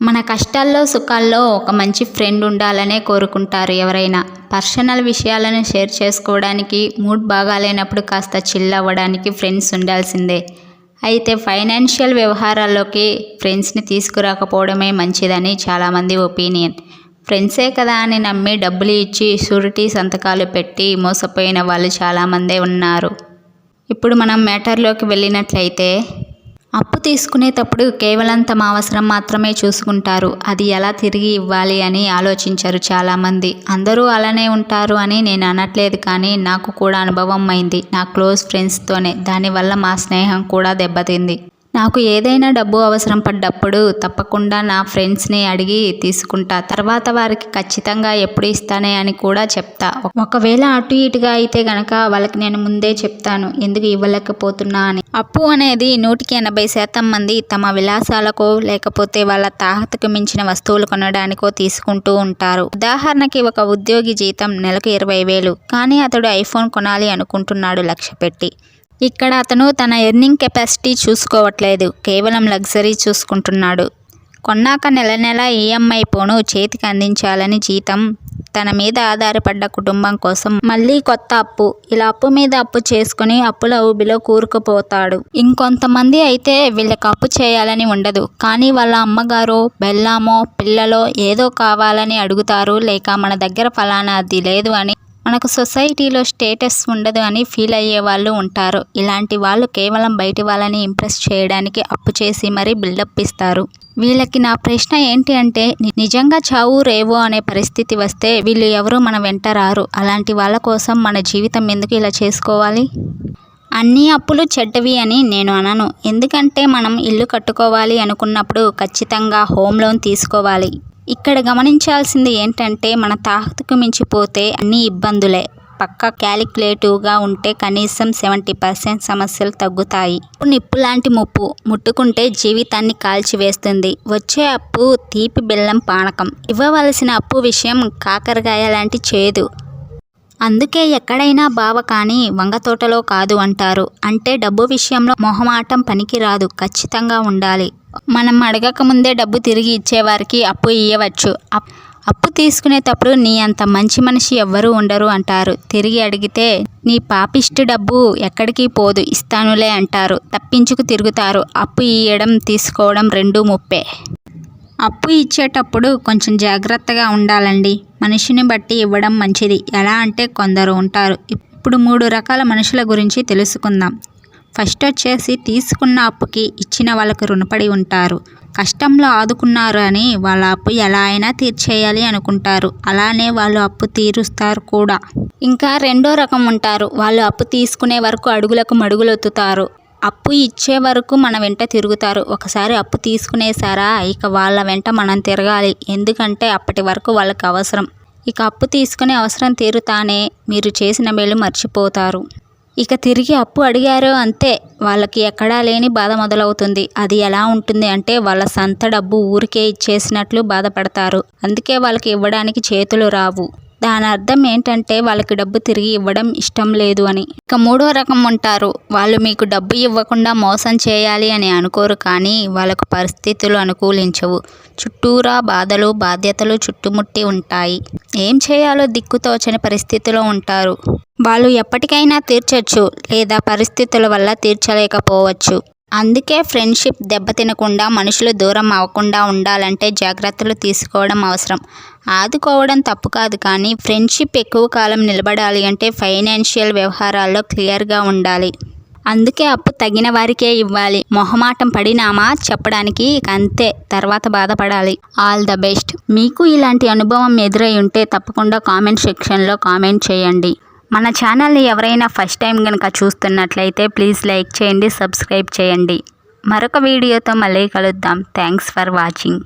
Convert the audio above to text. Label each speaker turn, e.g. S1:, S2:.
S1: మన కష్టాల్లో సుఖాల్లో ఒక మంచి ఫ్రెండ్ ఉండాలనే కోరుకుంటారు ఎవరైనా. పర్సనల్ విషయాలను షేర్ చేసుకోవడానికి మూడ్ బాగాలేనప్పుడు కాస్త చిల్ అవ్వడానికి ఫ్రెండ్స్ ఉండాల్సిందే. అయితే ఫైనాన్షియల్ వ్యవహారాల్లోకి ఫ్రెండ్స్ని తీసుకురాకపోవడమే మంచిదని చాలామంది ఒపీనియన్. ఫ్రెండ్సే కదా అని నమ్మి డబ్బులు ఇచ్చి షూరిటీ సంతకాలు పెట్టి మోసపోయిన వాళ్ళు చాలామందే ఉన్నారు. ఇప్పుడు మనం మ్యాటర్లోకి వెళ్ళినట్లయితే అప్పు తీసుకునేటప్పుడు కేవలం తమ అవసరం మాత్రమే చూసుకుంటారు. అది ఎలా తిరిగి ఇవ్వాలి అని ఆలోచించరు చాలామంది. అందరూ అలానే ఉంటారు అని నేను అనట్లేదు కానీ నాకు కూడా అనుభవం అయింది. నా క్లోజ్ ఫ్రెండ్స్తోనే దానివల్ల మా స్నేహం కూడా దెబ్బతింది. నాకు ఏదైనా డబ్బు అవసరం పడ్డప్పుడు తప్పకుండా నా ఫ్రెండ్స్ని అడిగి తీసుకుంటా. తర్వాత వారికి ఖచ్చితంగా ఎప్పుడు ఇస్తానే అని కూడా చెప్తా. ఒకవేళ అటు ఇటుగా అయితే గనక వాళ్ళకి నేను ముందే చెప్తాను. ఎందుకు ఇవ్వలేకపోతున్నా అని. అప్పు అనేది నూటికి ఎనభై శాతం మంది తమ విలాసాలకో లేకపోతే వాళ్ళ తాహతకు మించిన వస్తువులు కొనడానికో తీసుకుంటూ ఉంటారు. ఉదాహరణకి ఒక ఉద్యోగి జీతం నెలకు ఇరవై వేలు. కానీ అతడు ఐఫోన్ కొనాలి అనుకుంటున్నాడు లక్ష్య పెట్టి. ఇక్కడ అతను తన ఎర్నింగ్ కెపాసిటీ చూసుకోవట్లేదు కేవలం లగ్జరీ చూసుకుంటున్నాడు. కొన్నాక నెల నెల ఈఎంఐ పోను చేతికి అందించాలని జీతం తన మీద ఆధారపడ్డ కుటుంబం కోసం మళ్ళీ కొత్త అప్పు ఇలా అప్పు మీద అప్పు చేసుకుని అప్పుల ఊబిలో కూరుకుపోతాడు. ఇంకొంతమంది అయితే వీళ్ళకి అప్పు చేయాలని ఉండదు కానీ వాళ్ళ అమ్మగారు బెల్లామో పిల్లలో ఏదో కావాలని అడుగుతారు లేక మన దగ్గర ఫలానా అది లేదు అని మనకు సొసైటీలో స్టేటస్ ఉండదు అని ఫీల్ అయ్యే వాళ్ళు ఉంటారు. ఇలాంటి వాళ్ళు కేవలం బయటి వాళ్ళని ఇంప్రెస్ చేయడానికి అప్పు చేసి మరీ బిల్డప్ ఇస్తారు. వీళ్ళకి నా ప్రశ్న ఏంటి అంటే నిజంగా చావు రేవో అనే పరిస్థితి వస్తే వీళ్ళు ఎవరు మన వెంట రారు. అలాంటి వాళ్ళ కోసం మన జీవితం ఎందుకు ఇలా చేసుకోవాలి? అన్ని అప్పులు చెడ్డవి అని నేను అనను. ఎందుకంటే మనం ఇల్లు కట్టుకోవాలి అనుకున్నప్పుడు ఖచ్చితంగా హోమ్ లోన్ తీసుకోవాలి. ఇక్కడ గమనించాల్సింది ఏంటంటే మన తాహతుకు మించిపోతే అన్ని ఇబ్బందులే. పక్క క్యాలిక్యులేటివ్గా ఉంటే కనీసం సెవెంటీ పర్సెంట్ సమస్యలు తగ్గుతాయి. నిప్పు లాంటి ముప్పు ముట్టుకుంటే జీవితాన్ని కాల్చివేస్తుంది. వచ్చే అప్పు తీపి బెల్లం పానకం. ఇవ్వవలసిన అప్పు విషయం కాకరకాయ లాంటి చేదు. అందుకే ఎక్కడైనా బావ కానీ వంగ తోటలో కాదు అంటారు. అంటే డబ్బు విషయంలో మొహమాటం పనికిరాదు. ఖచ్చితంగా ఉండాలి. మనం అడగక ముందే డబ్బు తిరిగి ఇచ్చేవారికి అప్పు ఇవ్వవచ్చు అప్పు తీసుకునేటప్పుడు నీ అంత మంచి మనిషి ఎవ్వరూ ఉండరు అంటారు. తిరిగి అడిగితే నీ పాపిష్టి డబ్బు ఎక్కడికి పోదు ఇస్తానులే అంటారు. తప్పించుకు తిరుగుతారు. అప్పు ఇయ్యడం తీసుకోవడం రెండు ముప్పే. అప్పు ఇచ్చేటప్పుడు కొంచెం జాగ్రత్తగా ఉండాలండి. మనిషిని బట్టి ఇవ్వడం మంచిది. ఎలా అంటే కొందరు ఉంటారు. ఇప్పుడు మూడు రకాల మనుషుల గురించి తెలుసుకుందాం. ఫస్ట్ వచ్చేసి తీసుకున్న అప్పుకి ఇచ్చిన వాళ్ళకు రుణపడి ఉంటారు. కష్టంలో ఆదుకున్నారు అని వాళ్ళ అప్పు ఎలా అయినా తీర్చేయాలి అనుకుంటారు. అలానే వాళ్ళు అప్పు తీరుస్తారు కూడా. ఇంకా రెండో రకం ఉంటారు. వాళ్ళు అప్పు తీసుకునే వరకు అడుగులకు మడుగులొత్తుతారు. అప్పు ఇచ్చే వరకు మన వెంట తిరుగుతారు. ఒకసారి అప్పు తీసుకునేసారా? ఇక వాళ్ళ వెంట మనం తిరగాలి. ఎందుకంటే అప్పటి వరకు వాళ్ళకి అవసరం. ఇక అప్పు తీసుకునే అవసరం తీరుతానే మీరు చేసిన మేలు మర్చిపోతారు. ఇక తిరిగి అప్పు అడిగారు అంతే. వాళ్ళకి ఎక్కడా లేని బాధ మొదలవుతుంది. అది ఎలా ఉంటుంది అంటే వాళ్ళ సంత డబ్బు ఊరికే ఇచ్చేసినట్లు బాధపడతారు. అందుకే వాళ్ళకి ఇవ్వడానికి చేతులు రావు. దాని అర్థం ఏంటంటే వాళ్ళకి డబ్బు తిరిగి ఇవ్వడం ఇష్టం లేదు అని. ఇక మూడో రకం ఉంటారు వాళ్ళు మీకు డబ్బు ఇవ్వకుండా మోసం చేయాలి అని అనుకోరు కానీ వాళ్ళకు పరిస్థితులు అనుకూలించవు. చుట్టూరా బాధలు బాధ్యతలు చుట్టుముట్టి ఉంటాయి. ఏం చేయాలో దిక్కుతోచని పరిస్థితిలో ఉంటారు. వాళ్ళు ఎప్పటికైనా తీర్చొచ్చు లేదా పరిస్థితుల వల్ల తీర్చలేకపోవచ్చు. అందుకే ఫ్రెండ్షిప్ దెబ్బతినకుండా మనుషులు దూరం అవ్వకుండా ఉండాలంటే జాగ్రత్తలు తీసుకోవడం అవసరం. ఆదుకోవడం తప్పు కాదు కానీ ఫ్రెండ్షిప్ ఎక్కువ కాలం నిలబడాలి అంటే ఫైనాన్షియల్ వ్యవహారాల్లో క్లియర్గా ఉండాలి. అందుకే అప్పు తగిన వారికే ఇవ్వాలి. మొహమాటం పడినామా చెప్పడానికి అంతే తర్వాత బాధపడాలి. All the best. మీకు ఇలాంటి అనుభవం ఎదురై ఉంటే తప్పకుండా కామెంట్ సెక్షన్లో కామెంట్ చేయండి. మన ఛానల్ని ఎవరైనా ఫస్ట్ టైం కనుక చూస్తున్నట్లయితే ప్లీజ్ లైక్ చేయండి సబ్స్క్రైబ్ చేయండి. మరొక వీడియోతో మళ్ళీ కలుద్దాం. Thanks for watching.